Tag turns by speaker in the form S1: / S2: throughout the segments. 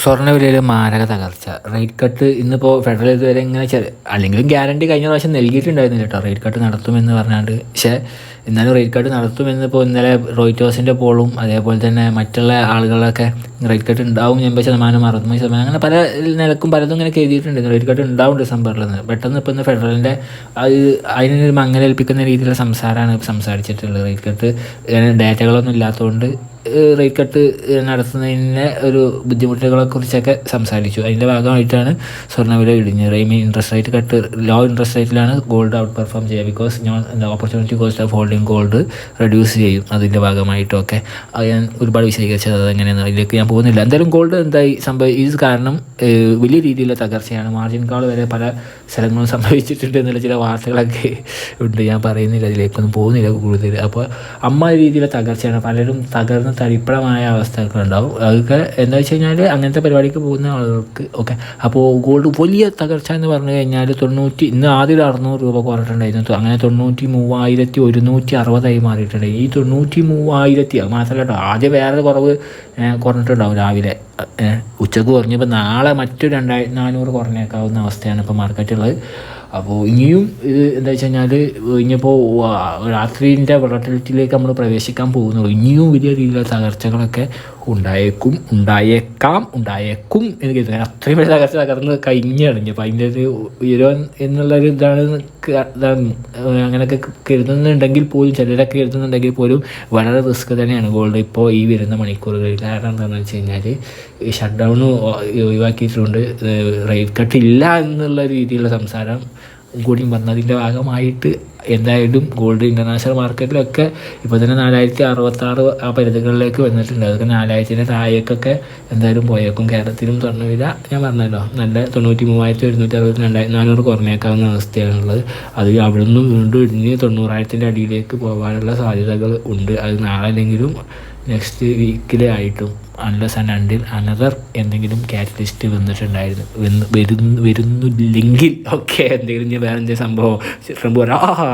S1: സ്വർണവിലയിൽ മാരക തകർച്ച. Rate cut ഇന്നിപ്പോൾ ഫെഡറൽ ഇതുവരെ ഇങ്ങനെ അല്ലെങ്കിലും ഗ്യാരണ്ടി കഴിഞ്ഞ പ്രാവശ്യം നൽകിയിട്ടുണ്ടായിരുന്നില്ല കേട്ടോ റേറ്റ് കട്ട് നടത്തുമെന്ന് പറഞ്ഞാണ്ട്. പക്ഷേ എന്നാലും റേറ്റ് കട്ട് നടത്തുമെന്ന് ഇപ്പോൾ ഇന്നലെ റോയിറ്റോസിന്റെ പോളും അതേപോലെ തന്നെ മറ്റുള്ള ആളുകളൊക്കെ റേറ്റ് കട്ട് ഉണ്ടാവും എൺപത് ശതമാനം അറുപത് ശതമാനം അങ്ങനെ പല നിലക്കും പലതും ഇങ്ങനെ എഴുതിയിട്ടുണ്ട്. റേറ്റ് കട്ട് ഉണ്ടാവും ഡിസംബറിൽ നിന്ന് പെട്ടെന്ന് ഇപ്പോൾ ഇന്ന് ഫെഡറലിന്റെ അത് അതിനൊരു മങ്ങലേൽപ്പിക്കുന്ന രീതിയിലുള്ള സംസാരമാണ് സംസാരിച്ചിട്ടുള്ളത്. റേറ്റ് കട്ട് ഡാറ്റകളൊന്നും ഇല്ലാത്തതുകൊണ്ട് റേറ്റ് കട്ട് നടത്തുന്നതിന്റെ ഒരു ബുദ്ധിമുട്ടുകളെ കുറിച്ചൊക്കെ സംസാരിച്ചു. അതിന്റെ ഭാഗമായിട്ടാണ് സ്വർണവില ഇടിഞ്ഞത്. I mean interest rate cut low interest റേറ്റിലാണ് gold outperform ചെയ്യുക. ബിക്കോസ് ഞാൻ opportunity cost of holding gold reduce ചെയ്യും. അതിന്റെ ഭാഗമായിട്ടൊക്കെ. ഞാൻ ഒരുപാട് വിശദീകരിച്ചത് അതെങ്ങനെയാണ് അതിലേക്ക് ഞാൻ പോകുന്നില്ല. എന്തായാലും ഗോൾഡ് എന്തായി? സംഭവം ഇത് കാരണം വലിയ രീതിയിലുള്ള തകർച്ചയാണ്. മാർജിൻ കാൾ വരെ പല സ്ഥലങ്ങളും സംഭവിച്ചിട്ടുണ്ട് എന്നുള്ള ചില വാർത്തകളൊക്കെ ഉണ്ട്. ഞാൻ പറയുന്നില്ല അതിലേക്കൊന്നും പോകുന്നില്ല കൂടുതൽ. അപ്പോൾ അമ്മ രീതിയിലുള്ള തകർച്ചയാണ്. പലരും തകർന്ന് തരിപ്പണമായ അവസ്ഥകളൊക്കെ ഉണ്ടാവും അതൊക്കെ എന്താ വെച്ച് കഴിഞ്ഞാൽ അങ്ങനത്തെ പരിപാടിക്ക് പോകുന്ന ആളുകൾക്ക് ഓക്കെ അപ്പോൾ ഗോൾഡ് വലിയ തകർച്ച എന്ന് പറഞ്ഞു കഴിഞ്ഞാൽ തൊണ്ണൂറ്റി ഇന്ന് ആദ്യം അറുന്നൂറ് രൂപ കുറഞ്ഞിട്ടുണ്ടായിരുന്നു അങ്ങനെ തൊണ്ണൂറ്റി മൂവായിരത്തി ഒരുന്നൂറ്റി അറുപതായി മാറിയിട്ടുണ്ട്. ഈ തൊണ്ണൂറ്റി മൂവായിരത്തി മാത്രമല്ല ആദ്യം വേറെ കുറവ് കുറഞ്ഞിട്ടുണ്ടാവും രാവിലെ. ഉച്ചയ്ക്ക് കുറഞ്ഞപ്പോൾ നാളെ മറ്റു രണ്ടായിരത്തി നാനൂറ് കുറഞ്ഞേക്കാവുന്ന അവസ്ഥയാണ് ഇപ്പോൾ മാർക്കറ്റുള്ളത് അപ്പോൾ ഇനിയും ഇത് എന്താ വെച്ച് കഴിഞ്ഞാൽ ഇനിയിപ്പോൾ രാത്രിന്റെ വെള്ളത്തിലേക്ക് നമ്മൾ പ്രവേശിക്കാൻ പോകുന്നുള്ളൂ. ഇനിയും വലിയ രീതിയിലുള്ള തകർച്ചകളൊക്കെ ഉണ്ടായേക്കും ഉണ്ടായേക്കാം ഉണ്ടായേക്കും എന്ന് അത്രയും വലിയ തകർച്ച തകർന്ന് കഴിഞ്ഞാണ്. ഇനിയിപ്പോൾ അതിന്റെ ഒരു ഉയരം എന്നുള്ളൊരു ഇതാണ് അങ്ങനെയൊക്കെ കരുതുന്നുണ്ടെങ്കിൽ പോലും ചിലരൊക്കെ കരുതുന്നുണ്ടെങ്കിൽ പോലും വളരെ റിസ്ക് തന്നെയാണ്. ഗോൾഡ് ഇപ്പോൾ ഈ വരുന്ന മണിക്കൂറുകളിൽ കാരണം എന്താണെന്ന് വെച്ച് കഴിഞ്ഞാൽ ഷട്ട് ഡൗൺ ഒഴിവാക്കിയിട്ടുണ്ട്. റേറ്റ് കട്ട് ഇല്ല എന്നുള്ള രീതിയിലുള്ള സംസാരം കൂടി വന്നതിന്റെ ഭാഗമായിട്ട് എന്തായാലും ഗോൾഡ് ഇന്റർനാഷണൽ മാർക്കറ്റിലൊക്കെ ഇപ്പോൾ തന്നെ നാലായിരത്തി അറുപത്താറ് ആ പരിധികളിലേക്ക് വന്നിട്ടുണ്ട്. അതൊക്കെ നാലായിരത്തിന്റെ താഴേക്കൊക്കെ എന്തായാലും പോയേക്കും. കേരളത്തിലും സ്വർണവില ഞാൻ പറഞ്ഞല്ലോ നല്ല തൊണ്ണൂറ്റി മൂവായിരത്തി ഒരുന്നൂറ്റി അറുപത്തി രണ്ടായിരത്തി നാനൂറ് കുറഞ്ഞേക്കാവുന്ന അവസ്ഥയാണുള്ളത്. അത് അവിടെ നിന്നും വീണ്ടും ഇടിഞ്ഞ് തൊണ്ണൂറായിരത്തിന്റെ അടിയിലേക്ക് പോകാനുള്ള സാധ്യതകൾ ഉണ്ട്. അത് നാളെ അല്ലെങ്കിലും നെക്സ്റ്റ് വീക്കിലായിട്ടും അൺലെസ് ആൻഡ് അണ്ടിൽ അനദർ എന്തെങ്കിലും കാറ്റലിസ്റ്റ് വന്നിട്ടുണ്ടായിരുന്നു. വന്ന് വരുന്നു വരുന്നില്ലെങ്കിൽ ഓക്കെ എന്തെങ്കിലും ഇനി വേറെ എന്തെങ്കിലും സംഭവം. ട്രംപ് പോരാ ആ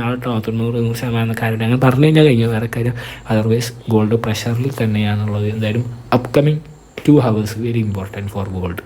S1: നാളെ കേട്ടോ തൊണ്ണൂറ് നൂറ് ശതമാനക്കാരുടെ അങ്ങനെ പറഞ്ഞു കഴിഞ്ഞാൽ കഴിഞ്ഞു. വേറെ കാര്യം അതർവൈസ് ഗോൾഡ് പ്രഷറിൽ തന്നെയാണുള്ളത്. എന്തായാലും upcoming two hours very important for gold